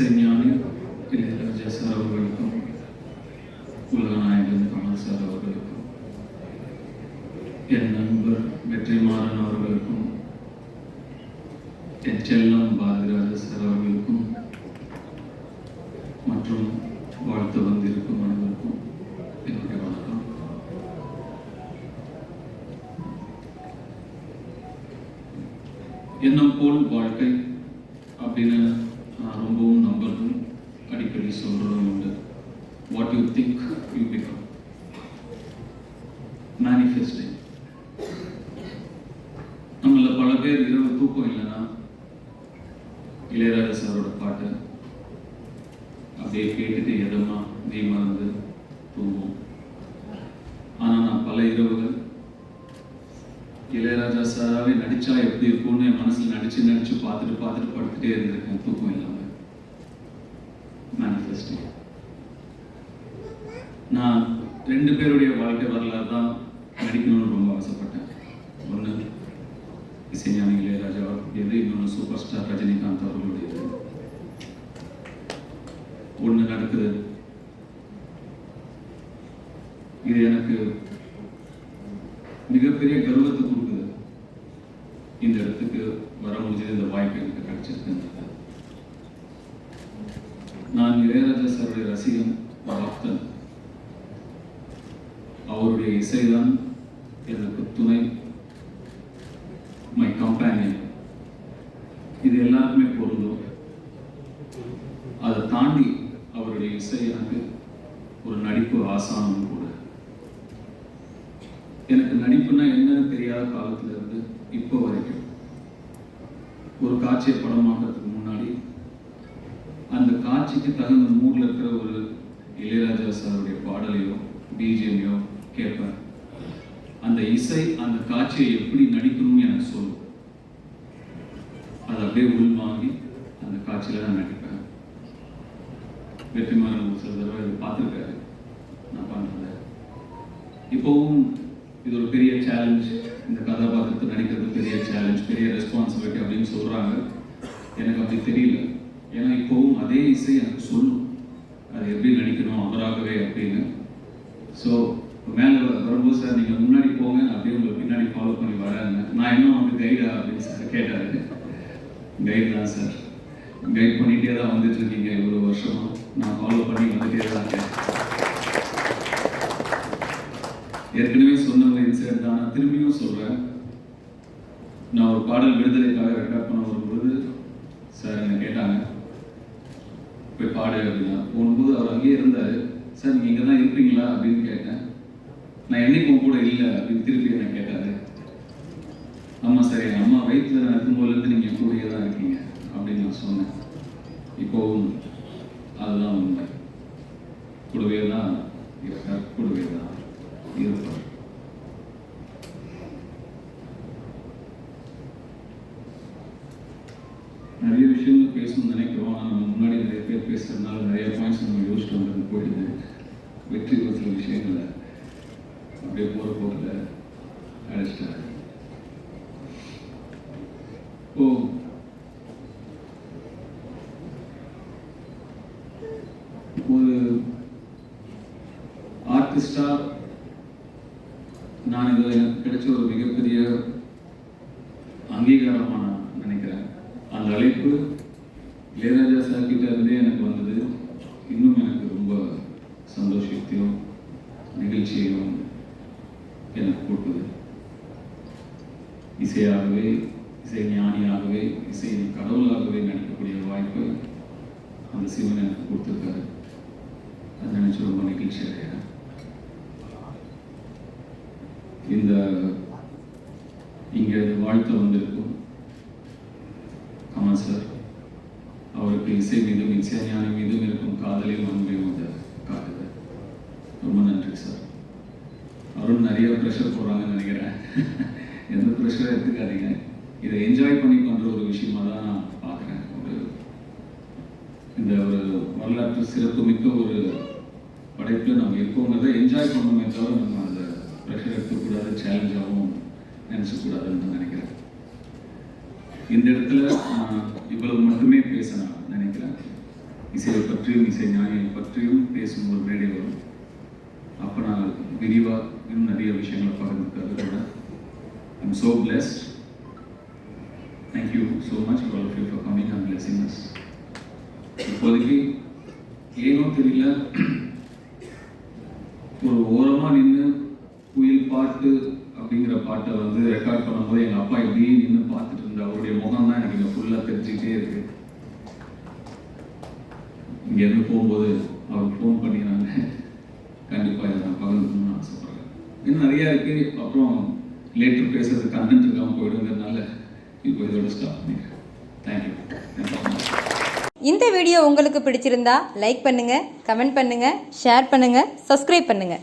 இசைஞானி இளையராஜா சார் அவர்களுக்கும் உலகநாயகன் கமல் சார் அவர்களுக்கும் என் நண்பர் வெற்றிமாறன் அவர்களுக்கும் என் செல்லம் பாரதிராஜ சார் அவர்களுக்கும் மற்றும் வாழ்த்து வந்திருக்கும் அனைவருக்கும் என்னுடைய வணக்கம் எண்ணம் போல் வாழ்க்கை அப்படின்னு நான் ரொம்பவும் நம்புறதும் அடிக்கடி சொல்றதும் உண்டு. What you think you become manifesting நம்மள பல பேர் இரவு தூக்கம் இல்லைன்னா இளையராஜா சாரோட பாட்டு அப்படியே கேட்டுட்டு எதமா நீ மறந்து தூங்கும் ஆனா நான் பல இரவுகள் இளையராஜா சாராவே நடிச்சா எப்படி இருக்கும்னு என் மனசுல நடிச்சு நடிச்சு பார்த்துட்டு பார்த்துட்டு படுத்துட்டே இருந்திருக்கேன் தூக்கம் இல்லாம. மேனிஃபெஸ்டோ நான் ரெண்டு பேருடைய வாழ்க்கை வரலாறு தான் நடிக்கணும்னு ரொம்ப ஆசைப்பட்டேன். ஒன்று இசைஞானி இளையராஜா அவர்களுடையது இன்னொன்று சூப்பர் ஸ்டார் ரஜினிகாந்த் அவர்களுடையது. ஒன்று நடக்குது. இது எனக்கு மிகப்பெரிய கர்வத்தை கொடுக்குது. இந்த இடத்துக்கு வர முடிஞ்சது இந்த வாய்ப்பு எனக்கு கிடைச்சிருக்கு நான் இளையராஜா சாருடைய ரசிகன் பக்தன் அவருடைய இசைதான் எனக்கு துணை மை கம்பேனியன் இது எல்லாருக்குமே பொருந்தும். அதை தாண்டி அவருடைய இசை எனக்கு ஒரு நடிப்பு ஆசானம் கூட. எனக்கு நடிப்புனா என்னன்னு தெரியாத காலத்துல இப்போ வரைக்கும் ஒரு காட்சியை படமாக்கிறதுக்கு முன்னாடி அந்த காட்சிக்கு தகுந்த மூடில் இருக்கிற ஒரு இளையராஜா சாருடைய பாடலையோ பிஜிஎம்யோ கேட்பேன். அந்த இசை அந்த காட்சியை எப்படி நடிக்கணும்னு எனக்கு சொல்லும். அதை அப்படியே உள்வாங்கி அந்த காட்சியில நான் நடிப்பேன். வெற்றிமாறன் ஒரு சில தடவை பார்த்துருக்காரு. நான் பண்ணுறத இப்போவும் இது ஒரு பெரிய சேலஞ்ச் இந்த கதாபாத்திரத்தை நடிக்கிறது பெரிய சேலஞ்ச் பெரிய ரெஸ்பான்சிபிலிட்டி அப்படின்னு சொல்றாங்க. எனக்கு அப்படி தெரியல. ஏன்னா இப்போவும் அதே இசை எனக்கு சொல்லும். அது எப்படி நடிக்கணும் அவராகவே அப்படின்னு. ஸோ மேலே வரும்போது சார் நீங்கள் முன்னாடி போங்க அப்படியே உங்களை பின்னாடி ஃபாலோ பண்ணி வராங்க நான் இன்னும் வந்து கைடா அப்படின்னு சார் கேட்டாரு. கைட் தான் சார். கைட் பண்ணிகிட்டே தான் வந்துட்டு இருக்கீங்க. இவ்வளோ வருஷமாக நான் ஃபாலோ பண்ணி வந்துட்டே தான் இருக்கேன். ஏற்கனவே சொன்ன ஒரு இன்சிடென்ட் தான். நான் திரும்பியும் சொல்றேன். நான் ஒரு பாடல் விடுதலைக்காக ரெக்கார்ட் பண்ண வரும்பொழுது சார் என்ன கேட்டாங்க? போய் பாடு அப்படின்னா. போகும்போது அவர் அங்கேயே இருந்தார். சார் நீங்கள் இங்கே தான் இருப்பீங்களா? அப்படின்னு கேட்டேன். நான் என்னைக்கு கூட இல்லை அப்படின்னு திருப்பி என்ன கேட்டார். ஆமாம் சார் அம்மா வயிற்றில் நான் இருக்கும்போதுலேருந்து நீங்கள் கூடயே தான் இருக்கீங்க அப்படின்னு நான் சொன்னேன். இப்போவும் அதுதான் உண்மை. கூடவே தான் இருக்கார் கூடவே தான். இருப்பார் நிறைய விஷயங்கள் பேசணும்னு நினைக்கிறோம். ஆனால் நம்ம முன்னாடி நிறைய பேர் பேசுறதுனால நிறைய பாயிண்ட்ஸ் நம்ம யோசிச்சுட்டு வந்து போயிடுது. வெற்றி ஒரு சில விஷயங்களை அப்படியே போகிற போக்கில் அழைச்சிட்டாரு ஓ ஒரு ஆர்டிஸ்டாக நான் இதில் எனக்கு கிடைச்ச ஒரு மிகப்பெரிய அங்கீகாரமாக நான் நினைக்கிறேன். அந்த அழைப்பு இளையராஜா சார் கிட்ட இருந்தே எனக்கு வந்தது. இன்னும் எனக்கு ரொம்ப சந்தோஷத்தையும் நிகழ்ச்சியையும் எனக்கு கூட்டுது. இசையாகவே இசை ஞானியாகவே இசை கடவுளாகவே நினைக்கக்கூடிய வாய்ப்பு அந்த சிவன் எனக்கு கொடுத்துருக்காரு. அதை நினச்சி ரொம்ப நிகழ்ச்சி அடைகிறேன். இந்த இங்கே வாழ்த்து வந்திருக்கும் ஆமாம் சார். அவருக்கு இசை மீதும் இசை ஞானி மீதும் இருக்கும் காதலையும் அன்பையும் அதை காட்டுது. ரொம்ப நன்றி சார். அருண் நிறைய ப்ரெஷர் போடுறாங்கன்னு நினைக்கிறேன். எந்த ப்ரெஷரும் எடுத்துக்காதீங்க. இதை என்ஜாய் பண்ணி பண்ணுற ஒரு விஷயமா தான் நான் பார்க்குறேன். ஒரு இந்த ஒரு வரலாற்று சிறப்பு மிக்க ஒரு படைப்பில் நம்ம இருக்கோங்கிறத என்ஜாய் பண்ணணுமே தவிர நம்ம ப்ரெஷர் எடுத்துக்கூடாது சேலஞ்சாகவும் நினச்சக்கூடாதுன்னு நினைக்கிறேன். இந்த இடத்துல நான் இவ்வளவு மட்டுமே பேச நான் நினைக்கிறேன். இசையை பற்றியும் இசை ஞானியை பற்றியும் பேசும் ஒரு மேடை வரும். அப்போ நான் விரிவாக இன்னும் நிறைய விஷயங்களை பகிர்ந்துக்கிறத விட I'm so blessed thank you so much all of you for coming and blessing us இப்போதைக்கு ஏனோ தெரியல ஒரு ஓர நின்று குயில் பாட்டு அப்படிங்கிற பாட்டை வந்து ரெக்கார்ட் பண்ணும்போது எங்கள் அப்பா இப்படியே நின்று பார்த்துட்டு இருந்த அவருடைய முகம் தான் எனக்கு இங்கே ஃபுல்லாக தெரிஞ்சுக்கிட்டே இருக்கு. இங்கேருந்து போகும்போது அவர் ஃபோன் பண்ணி நான் கண்டிப்பாக இதை நான் பகிர்ந்துக்கணும்னு ஆசைப்படுறேன். இன்னும் நிறையா இருக்குது அப்புறம் லேட்டர் பேசுறது கண்டென்ட் இருக்காமல் போயிடுங்கிறதுனால இப்போ இதோட ஸ்டாப் பண்ணிக்கிறேன். தேங்க்யூ தேங்க்யூ இந்த வீடியோ உங்களுக்கு பிடிச்சிருந்தா லைக் பண்ணுங்கள் கமெண்ட் பண்ணுங்கள் ஷேர் பண்ணுங்கள் சப்ஸ்கிரைப் பண்ணுங்கள்